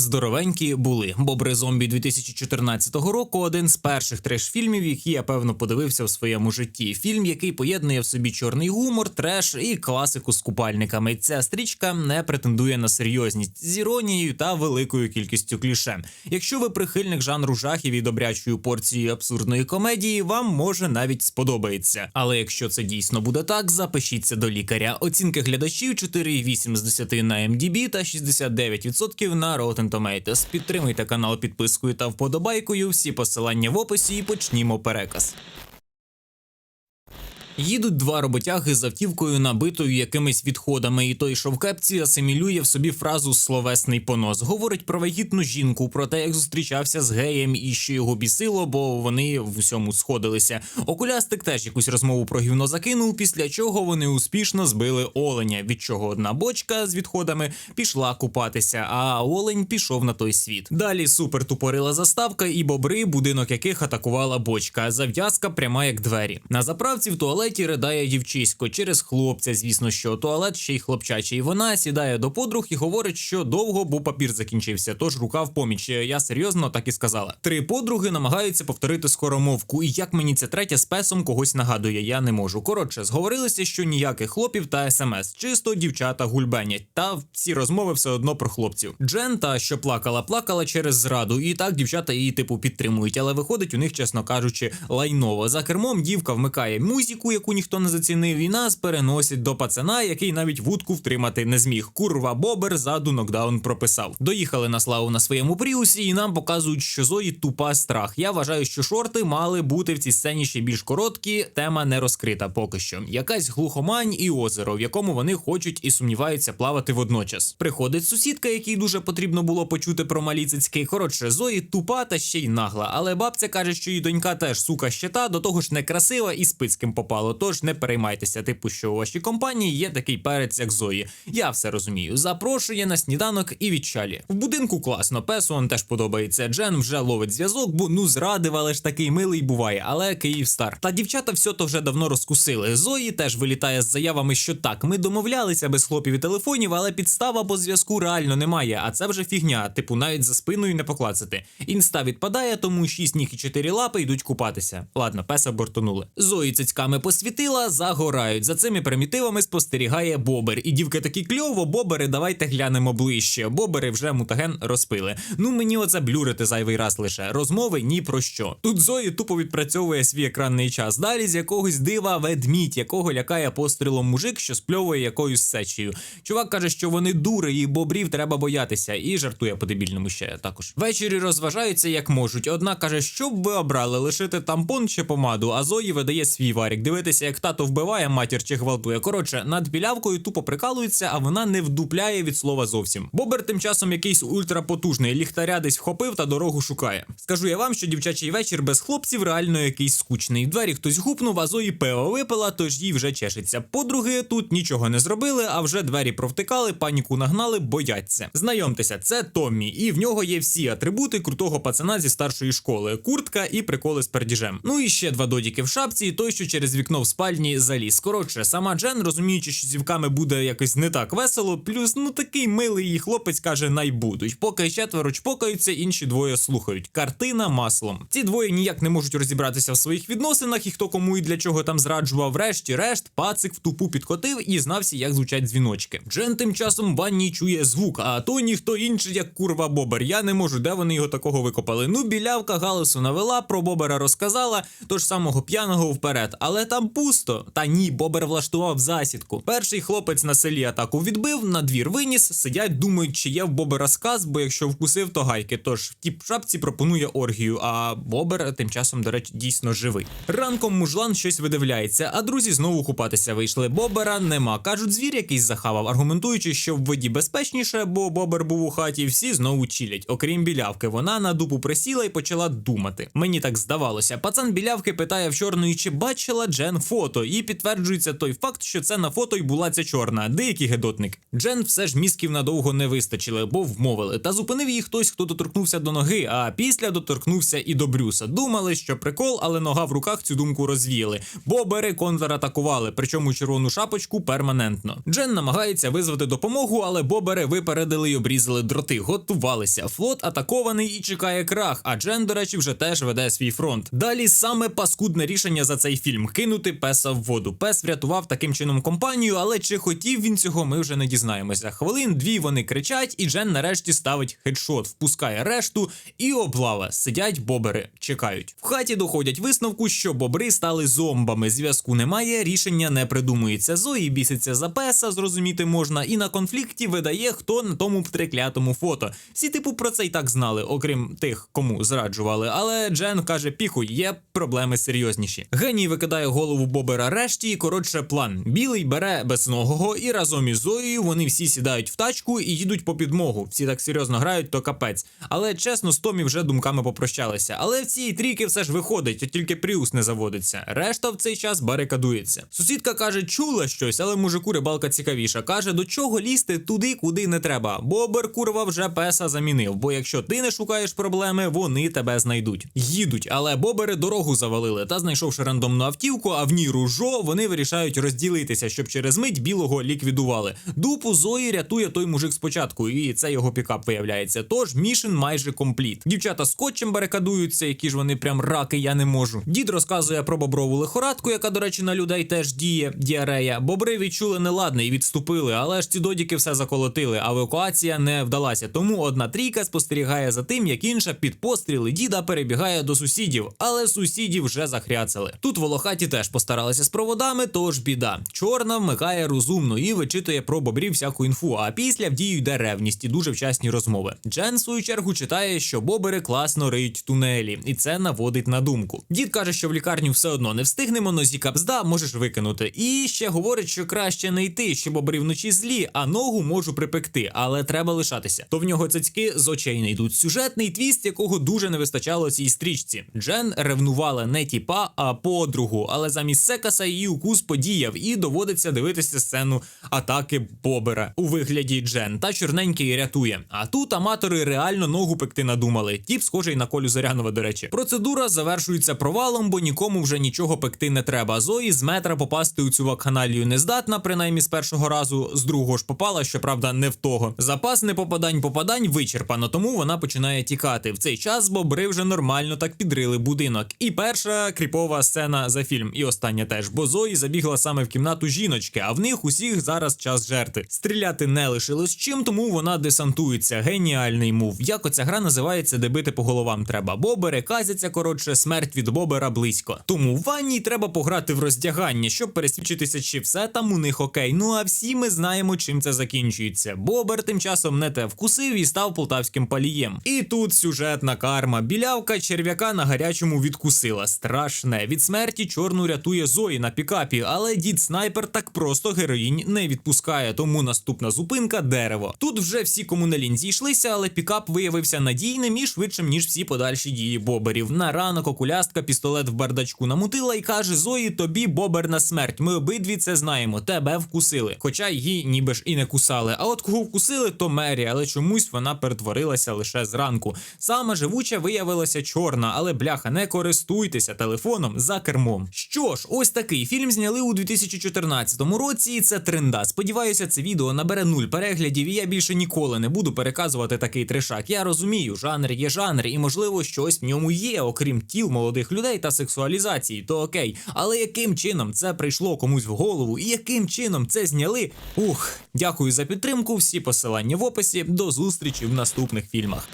Здоровенькі були. Бобри зомбі 2014 року один з перших треш-фільмів, які я певно подивився в своєму житті. Фільм, який поєднує в собі чорний гумор, треш і класику з купальниками. Ця стрічка не претендує на серйозність з іронією та великою кількістю кліше. Якщо ви прихильник жанру жахів і добрячою порцією абсурдної комедії, вам може навіть сподобається. Але якщо це дійсно буде так, запишіться до лікаря. Оцінки глядачів 4,8 з 10 на MDB та 69% на Rotten Tomatoes. Підтримуйте канал підпискою та вподобайкою. Всі посилання в описі і почнімо переказ. Їдуть два роботяги з автівкою, набитою якимись відходами, і той, що в кепці, асимілює в собі фразу словесний понос. Говорить про вагітну жінку, про те, як зустрічався з геєм і що його бісило, бо вони в усьому сходилися. Окулястик теж якусь розмову про гівно закинув, після чого вони успішно збили оленя, від чого одна бочка з відходами пішла купатися, а олень пішов на той світ. Далі супер тупорила заставка і бобри, будинок яких атакувала бочка. Зав'язка пряма як двері. На заправці в туалеті ридає дівчисько через хлопця. Звісно, що туалет ще й хлопчачий. Вона сідає до подруг і говорить, що довго, бо папір закінчився. Тож рука в поміч. Я серйозно так і сказала. Три подруги намагаються повторити скоромовку, і як мені ця третя з песом когось нагадує, я не можу. Коротше, зговорилися, що ніяких хлопів та смс, чисто дівчата гульбенять. Та всі розмови все одно про хлопців. Джен, та що плакала, плакала через зраду, і так дівчата її типу підтримують. Але виходить у них, чесно кажучи, лайново. За кермом дівка вмикає музику, яку ніхто не зацінив, і нас переносять до пацана, який навіть вудку втримати не зміг. Курва бобер ззаду нокдаун прописав. Доїхали на славу на своєму пріусі, і нам показують, що Зої тупа страх. Я вважаю, що шорти мали бути в цій сцені ще більш короткі. Тема не розкрита поки що. Якась глухомань і озеро, в якому вони хочуть і сумніваються плавати водночас. Приходить сусідка, якій дуже потрібно було почути про малі цицьки. Коротше, Зої тупа та ще й нагла. Але бабця каже, що її донька теж сука щита, до того ж некрасива і спицьким попало. Тож не переймайтеся, типу, що у вашій компанії є такий перець, як Зої. Я все розумію. Запрошує на сніданок і відчалі. В будинку класно, песу он теж подобається. Джен вже ловить зв'язок, бо ну зрадив, але ж такий милий буває. Але Київ стар. Та дівчата все то вже давно розкусили. Зої теж вилітає з заявами, що так, ми домовлялися без хлопів і телефонів, але підстава по зв'язку реально немає. А це вже фігня. Типу, навіть за спиною не поклацати. Інста відпадає, тому шість ніг і чотири лапи йдуть купатися. Ладно, песа бортонули. Зої цицьками посвітила, загорають. За цими примітивами спостерігає Бобер. І дівки такі кльово, бобери, давайте глянемо ближче. Бобери вже мутаген розпили. Ну мені оце блюрити зайвий раз лише. Розмови ні про що. Тут Зої тупо відпрацьовує свій екранний час. Далі з якогось дива ведмідь, якого лякає пострілом мужик, що спльовує якоюсь сечею. Чувак каже, що вони дури, і бобрів треба боятися, і жартує по дебільному ще також. Ввечері розважаються як можуть. Одна каже, що б ви обрали лишити тампон чи помаду, а Зої видає свій варік. Дивитися, як тато вбиває матір чи гвалтує. Коротше, над білявкою тупо прикалується, а вона не вдупляє від слова зовсім. Бобер тим часом якийсь ультрапотужний ліхтаря десь вхопив та дорогу шукає. Скажу я вам, що дівчачий вечір без хлопців реально якийсь скучний. В двері хтось гупнув, а Зої пиво випила, тож їй вже чешеться. Подруги тут нічого не зробили, а вже двері провтикали, паніку нагнали, бояться. Знайомтеся, це Томмі, і в нього є всі атрибути крутого пацана зі старшої школи: куртка і приколи з пердіжем. Ну і ще два додіки в шапці, і той, що через вікно в спальні заліз. Коротше, сама Джен, розуміючи, що зівками буде якось не так весело, плюс ну такий милий її хлопець каже, найбудуть. Поки четверо чпокаються, інші двоє слухають. Картина маслом. Ці двоє ніяк не можуть розібратися в своїх відносинах, і хто кому і для чого там зраджував. Врешті-решт, пацик в тупу підкотив і знався, як звучать дзвіночки. Джен тим часом в банні чує звук, а то ніхто інший, як курва Бобер. Я не можу, де вони його такого викопали. Ну, білявка галасу навела, про Бобера розказала, тож самого п'яного вперед. Але там пусто. Та ні, Бобер влаштував засідку. Перший хлопець на селі атаку відбив, на двір виніс, сидять, думають, чи є в Бобера сказ, бо якщо вкусив, то гайки. Тож в тіп шапці пропонує оргію, а Бобер тим часом, до речі, дійсно живий. Ранком мужлан щось видивляється, а друзі знову купатися вийшли. Бобера нема. Кажуть, звір якийсь захавав, аргументуючи, що в воді безпечніше, бо Бобер був у хаті, всі знову чілять. Окрім білявки, вона на дупу присіла і почала думати. Мені так здавалося. Пацан білявки питає в чорної, чи бачила Джен Джен фото, і підтверджується той факт, що це на фото й була ця чорна. Деякий гедотник. Джен все ж мізків надовго не вистачили, бо вмовили. Та зупинив її хтось, хто доторкнувся до ноги, а після доторкнувся і до Брюса. Думали, що прикол, але нога в руках цю думку розвіяли. Бобери контратакували, причому червону шапочку перманентно. Джен намагається визвати допомогу, але бобери випередили й обрізали дроти, готувалися. Флот атакований і чекає крах. А Джен, до речі, вже теж веде свій фронт. Далі саме паскудне рішення за цей фільм кинути песа в воду. Пес врятував таким чином компанію, але чи хотів він цього, ми вже не дізнаємося. Хвилин дві вони кричать, і Джен нарешті ставить хедшот, впускає решту і облава. Сидять бобери, чекають. В хаті доходять висновку, що бобри стали зомбами. Зв'язку немає, рішення не придумується. Зої біситься за песа, зрозуміти можна, і на конфлікті видає, хто на тому треклятому фото. Всі типу про це й так знали, окрім тих, кому зраджували. Але Джен каже: піхуй, є проблеми серйозніші. Геній викидає голову бобера решті, коротше план. Білий бере безногого, і разом із Зоєю вони всі сідають в тачку і їдуть по підмогу. Всі так серйозно грають, то капець. Але чесно, з Томі вже думками попрощалися. Але в цій трійки все ж виходить, тільки Пріус не заводиться. Решта в цей час барикадується. Сусідка каже, чула щось, але мужику рибалка цікавіша. Каже, до чого лізти туди, куди не треба. Бобер курва вже песа замінив. Бо якщо ти не шукаєш проблеми, вони тебе знайдуть. Їдуть, але бобери дорогу завалили. Та знайшовши рандомну автівку, а в ній ружо, вони вирішають розділитися, щоб через мить білого ліквідували. Дупу Зої рятує той мужик спочатку, і це його пікап виявляється. Тож мішен майже компліт. Дівчата скотчем барикадуються, які ж вони прям раки, я не можу. Дід розказує про боброву лихорадку, яка, до речі, на людей теж діє. Діарея. Бобри відчули неладне і відступили, але ж ці додіки все заколотили. а Евакуація не вдалася. Тому одна трійка спостерігає за тим, як інша під постріли діда перебігає до сусідів, але сусідів вже захряцали. Тут волохаті теж постаралися з проводами, тож біда. Чорна вмикає розумно і вичитує про бобрів всяку інфу. А після в дію йде ревність і дуже вчасні розмови. Джен, в свою чергу, читає, що бобери класно риють тунелі, і це наводить на думку. Дід каже, що в лікарню все одно не встигнемо, но зікапзда можеш викинути. І ще говорить, що краще не йти, що бобри вночі злі, а ногу можу припекти, але треба лишатися. То в нього цицьки з очей не йдуть. Сюжетний твіст, якого дуже не вистачало цій стрічці. Джен ревнувала не тіпа, а подругу, але замість секаса її укус подіяв, і доводиться дивитися сцену атаки Бобера у вигляді Джен. Та чорненький рятує. А тут аматори реально ногу пекти надумали. Тіп схожий на Колю Зорянова, до речі. Процедура завершується провалом, бо нікому вже нічого пекти не треба. Зої з метра попасти у цю вакханалію не здатна, принаймні з першого разу, з другого ж попала, щоправда, не в того. Запас непопадань попадань вичерпано, тому вона починає тікати. В цей час бобри вже нормально так підрили будинок. І перша кріпова сцена за фільм, і остання теж. Бо Зої забігла саме в кімнату жіночки, а в них усіх зараз час жерти. Стріляти не лишилось чим, тому вона десантується. Геніальний мув. Як оця гра називається, де бити по головам треба. Бобери казяться, коротше, смерть від бобера близько. Тому в ванні треба пограти в роздягання, щоб пересвідчитися, чи все там у них окей. Ну а всі ми знаємо, чим це закінчується. Бобер тим часом не те вкусив і став полтавським палієм. І тут сюжетна карма. Білявка черв'яка на гарячому відкусила. Страшне. Від смерті чорну рятує Зої на пікапі, але дід снайпер так просто героїнь не відпускає. Тому наступна зупинка дерево. Тут вже всі комуналін зійшлися, але пікап виявився надійним і швидшим, ніж всі подальші дії боберів. На ранок окулястка пістолет в бардачку намутила і каже: Зої, тобі бобер на смерть. Ми обидві це знаємо. Тебе вкусили. Хоча її ніби ж і не кусали. А от кого вкусили, то Мері, але чомусь вона перетворилася лише зранку. Сама живуча виявилася чорна, але бляха, не користуйтеся телефоном за кермом. Що ж, ось такий фільм зняли у 2014 році, і це тренда. Сподіваюся, це відео набере нуль переглядів, і я більше ніколи не буду переказувати такий трешак. Я розумію, жанр є жанр, і можливо щось в ньому є, окрім тіл молодих людей та сексуалізації, то окей. Але яким чином це прийшло комусь в голову, і яким чином це зняли? Ух, дякую за підтримку. Всі посилання в описі. До зустрічі в наступних фільмах.